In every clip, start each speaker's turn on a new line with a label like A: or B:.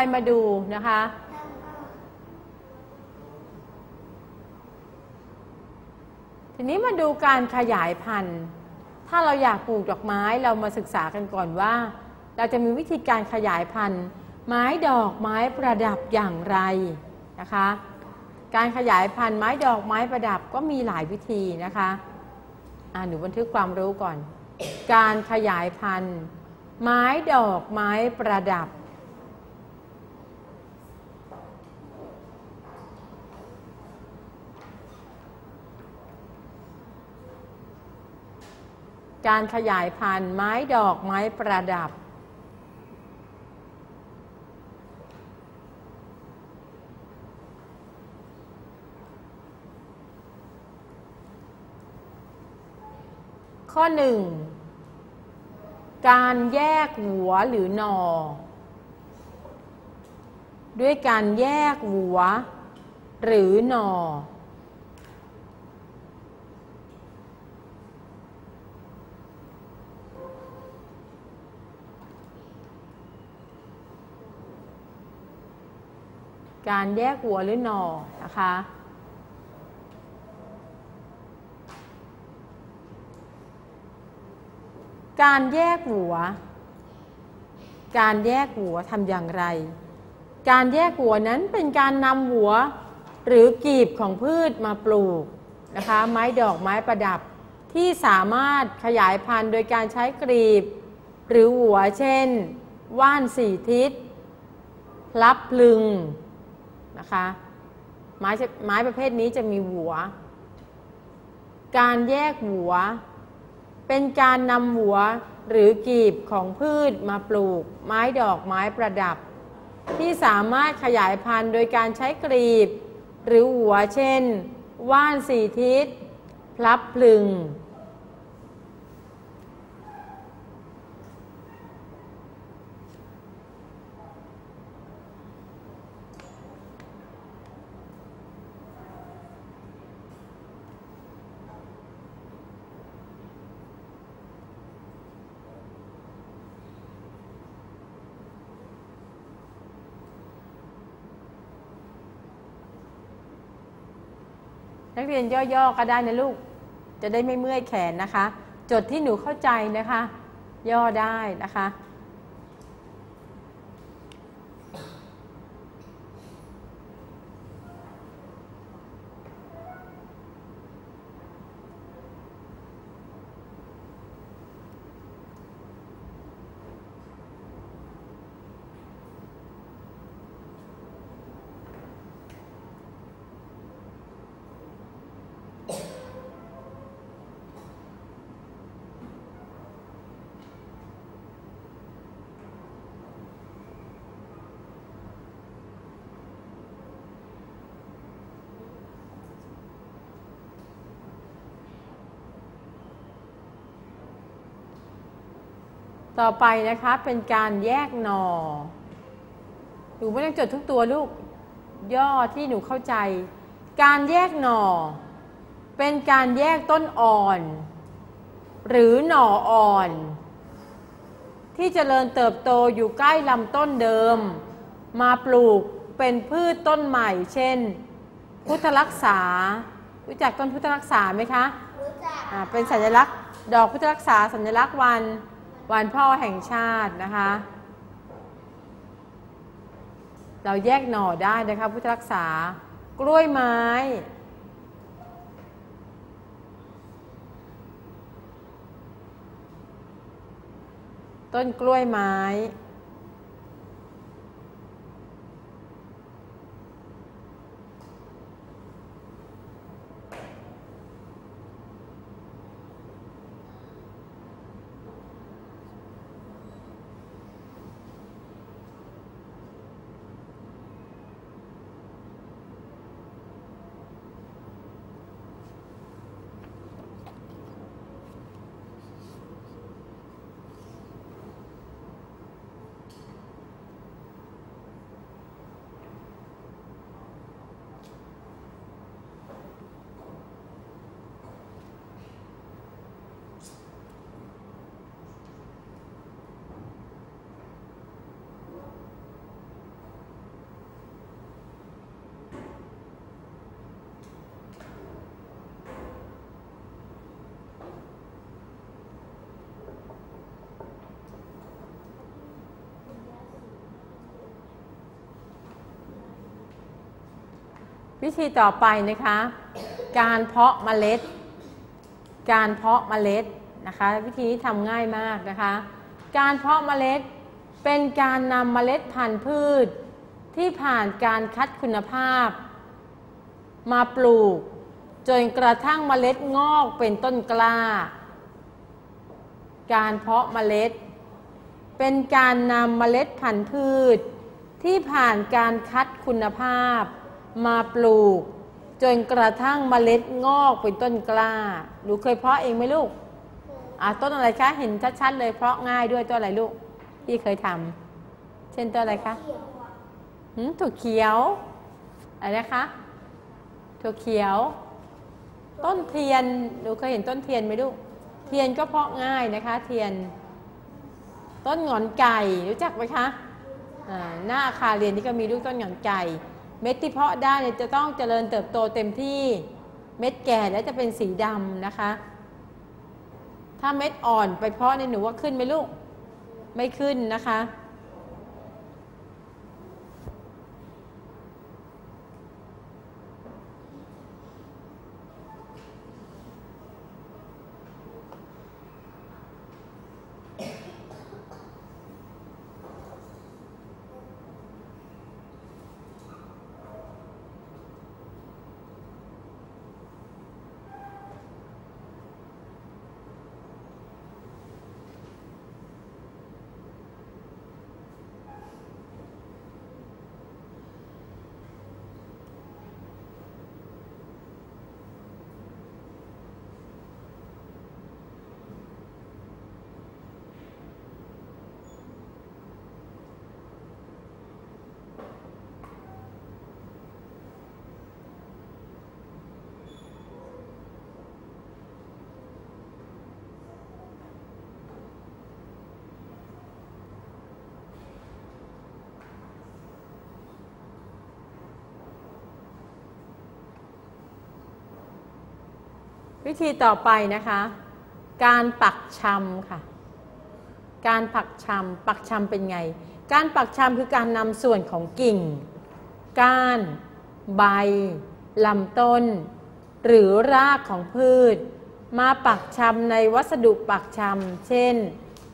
A: ไปมาดูนะคะ ทีนี้มาดูการขยายพันธุ์ ถ้าเราอยากปลูกดอกไม้เรามาศึกษากันก่อนว่า เราจะมีวิธีการขยายพันธุ์ ไม้ดอกไม้ประดับอย่างไรนะคะ การขยายพันธุ์ไม้ดอกไม้ประดับก็มีหลายวิธีนะคะอ่าหนูบันทึกความรู้ก่อน การขยายพันธุ์ ไม้ดอกไม้ประดับ การขยายพันธุ์ไม้ดอกไม้ประดับ ข้อหนึ่งการแยกหัวหรือหนอ ด้วยการแยกหัว หรือหนอ การแยกหัวหรือหนอนะคะ การแยกหัว การแยกหัวทำอย่างไร การแยกหัวนั้นเป็นการนำหัวหรือกีบของพืชมาปลูกนะคะ ไม้ดอกไม้ประดับที่สามารถขยายพันธุ์โดยการใช้กรีบ หรือหัวเช่น ว่านสี่ทิศพลับพลึง นะคะไม้ไม้ประเภทนี้จะมีหัว การแยกหัว เป็นการนำหัวหรือกีบของพืชมาปลูก ไม้ดอกไม้ประดับ ที่สามารถขยายพันธุ์โดยการใช้กรีบ หรือหัวเช่น ว่านสี่ทิศ พลับพลึง นักเรียนย่อๆก็ได้นะลูก จะได้ไม่เมื่อยแขนนะคะ จดที่หนูเข้าใจนะคะ ย่อได้นะคะ ต่อไปนะคะเป็นการแยกหนอหนูไม่ต้องจดทุกตัวลูกย่อที่หนูเข้าใจ การแยกหนอเป็นการแยกต้นอ่อน หรือหน่ออ่อน ที่เจริญเติบโตอยู่ใกล้ลำต้นเดิม มาปลูกเป็นพืชต้นใหม่ เช่น พุทธรักษา รู้จักต้นพุทธรักษาไหมคะ
B: รู้จัก
A: อ่าเป็นสัญลักษณ์ ดอกพุทธรักษาสัญลักษณ์วัน วันพ่อแห่งชาตินะคะ เราแยกหน่อได้นะคะพุทธรักษากล้วยไม้ ต้นกล้วยไม้ วิธีต่อไปนะคะ การเพาะเมล็ด การเพาะเมล็ดนะคะ วิธีนี้ทำง่ายมากนะคะ การเพาะเมล็ดเป็นการนำเมล็ดพันธุ์พืช ที่ผ่านการคัดคุณภาพ มาปลูก จนกระทั่งเมล็ดงอกเป็นต้นกล้า การเพาะเมล็ด เป็นการนำเมล็ดพันธุ์พืช ที่ผ่านการคัดคุณภาพ มาปลูก จนกระทั่งเมล็ดงอกเป็นต้นกล้าหนูเคยเพาะเองไหมลูกอะต้นอะไรคะ เห็นชัดๆเลยเพราะง่ายด้วยต้นอะไรลูก ที่เคยทำเช่นต้นอะไรคะหืมถั่วเขียว อะไรนะคะถั่วเขียว ต้นเทียนหนูเคยเห็นต้นเทียนไหมลูก เทียนก็เพาะง่ายนะคะ เทียน ต้นหงอนไก่รู้จักไหมคะอ่าหน้าอาคารเรียนนี่ก็มีลูกต้นหงอนไก่ เม็ดที่เพาะได้จะต้องเจริญเติบโตเต็มที่ เม็ดแก่แล้วจะเป็นสีดำนะคะ ถ้าเม็ดอ่อนไปเพาะในหนูว่าขึ้นไหมลูก ไม่ขึ้นนะคะ วิธีต่อไปนะคะ การปักชำค่ะ การปักชำปักชำเป็นไง การปักชำคือการนำส่วนของกิ่ง ก้าน ใบลำต้น หรือรากของพืช มาปักชำในวัสดุปักชำเช่น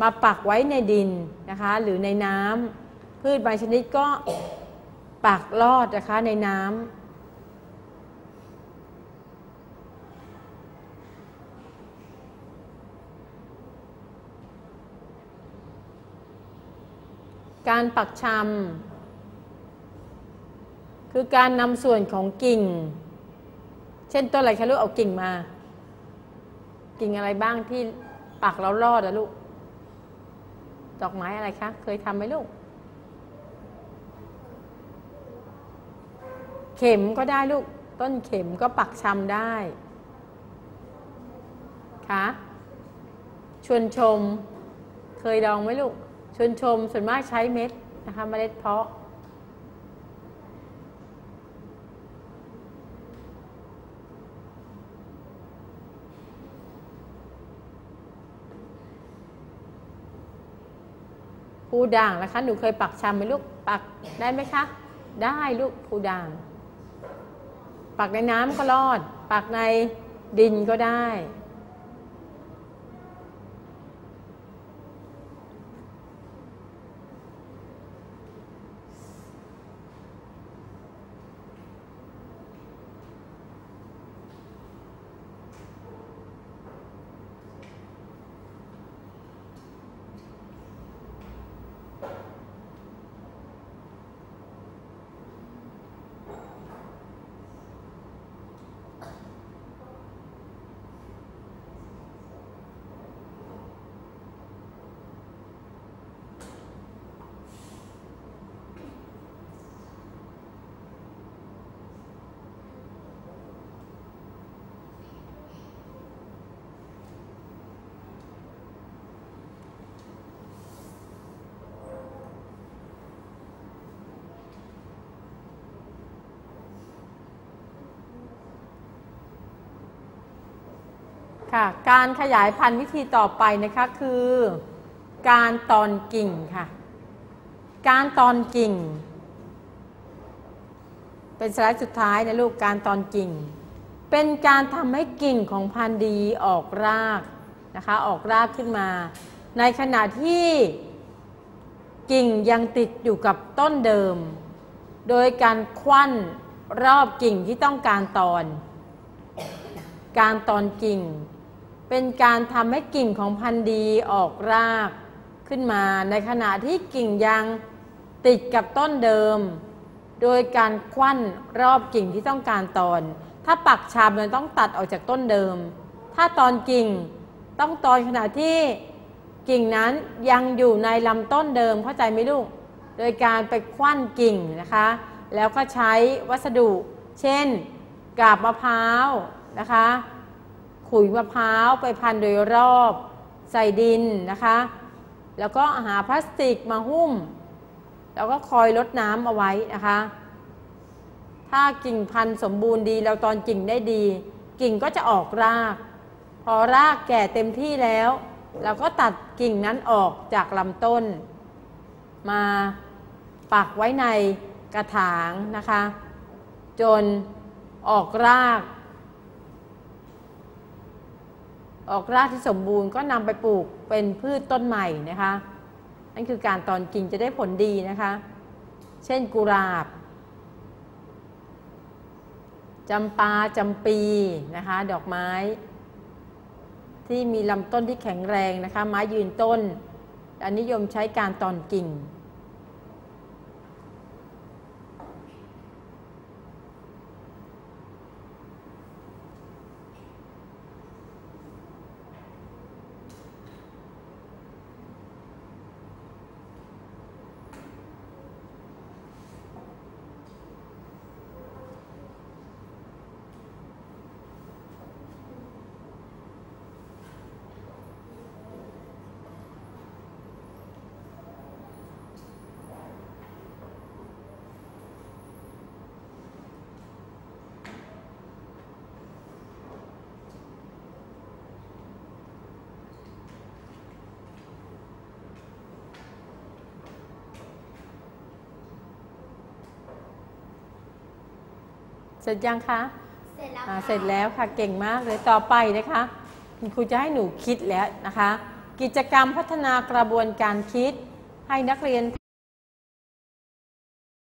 A: มาปักไว้ในดินนะคะ หรือในน้ำพืชบางชนิดก็ปักลอดนะคะในน้ำ การปักชำคือการนำส่วนของกิ่ง เช่นต้นอะไรคะลูกเอากิ่งมา กิ่งอะไรบ้างที่ปักแล้วรอดอะลูก ดอกไม้อะไรคะ เคยทำไหมลูก เข็มก็ได้ลูก ต้นเข็มก็ปักชำได้คะชวนชม เคยลองไหมลูก ชนชมส่วนมากใช้เม็ดนะคะเมล็ดเพาะภูด่างนะคะ หนูเคยปักชำไหมลูกปักได้ไหมคะ ได้ลูกภูด่าง ปักในน้ำก็รอด ปักในดินก็ได้ ค่ะการขยายพันธุ์วิธีต่อไปนะคะคือ การตอนกิ่งค่ะ การตอนกิ่ง เป็นสไลด์สุดท้ายนะลูกการตอนกิ่ง เป็นการทำให้กิ่งของพันธุ์ดีออกรากนะคะออกรากขึ้นมา ในขณะที่กิ่งยังติดอยู่กับต้นเดิม โดยการควันรอบกิ่งที่ต้องการตอน การตอนกิ่ง เป็นการทำให้กิ่งของพันธุ์ดีออกรากขึ้นมา ในขณะที่กิ่งยังติดกับต้นเดิม โดยการควันรอบกิ่งที่ต้องการตอน ถ้าปักชามมันต้องตัดออกจากต้นเดิม ถ้าตอนกิ่งต้องตอนขณะที่กิ่งนั้นยังอยู่ในลำต้นเดิมเข้าใจไหมลูก โดยการไปคว้นกิ่งนะคะ แล้วก็ใช้วัสดุ เช่นกาบมะพร้าวนะคะ ขุยมะพร้าวไปพันโดยรอบใส่ดินนะคะ แล้วก็หาพลาสติกมาหุ้ม แล้วก็คอยลดน้ำเอาไว้นะคะ ถ้ากิ่งพันธุ์สมบูรณ์ดีแล้วตอนกิ่งได้ดี กิ่งก็จะออกราก พอรากแก่เต็มที่แล้ว เราก็ตัดกิ่งนั้นออกจากลำต้น มาปักไว้ในกระถางนะคะ จนออกราก ออกรากที่สมบูรณ์ก็นำไปปลูกเป็นพืชต้นใหม่นะคะ นั่นคือการตอนกิ่งจะได้ผลดีนะคะ เช่นกุหลาบจำปาจำปีนะคะ ดอกไม้ ที่มีลำต้นที่แข็งแรงนะคะ ไม้ยืนต้น อันนิยมใช้การตอนกิ่ง เสร็จยังคะ
B: เสร็จแล้ว
A: อ่า
B: ค่ะ
A: เสร็จแล้วค่ะเก่งมากเลยต่อไปนะคะคุณครูจะให้หนูคิดแล้วนะคะ กิจกรรมพัฒนากระบวนการคิดให้นักเรียน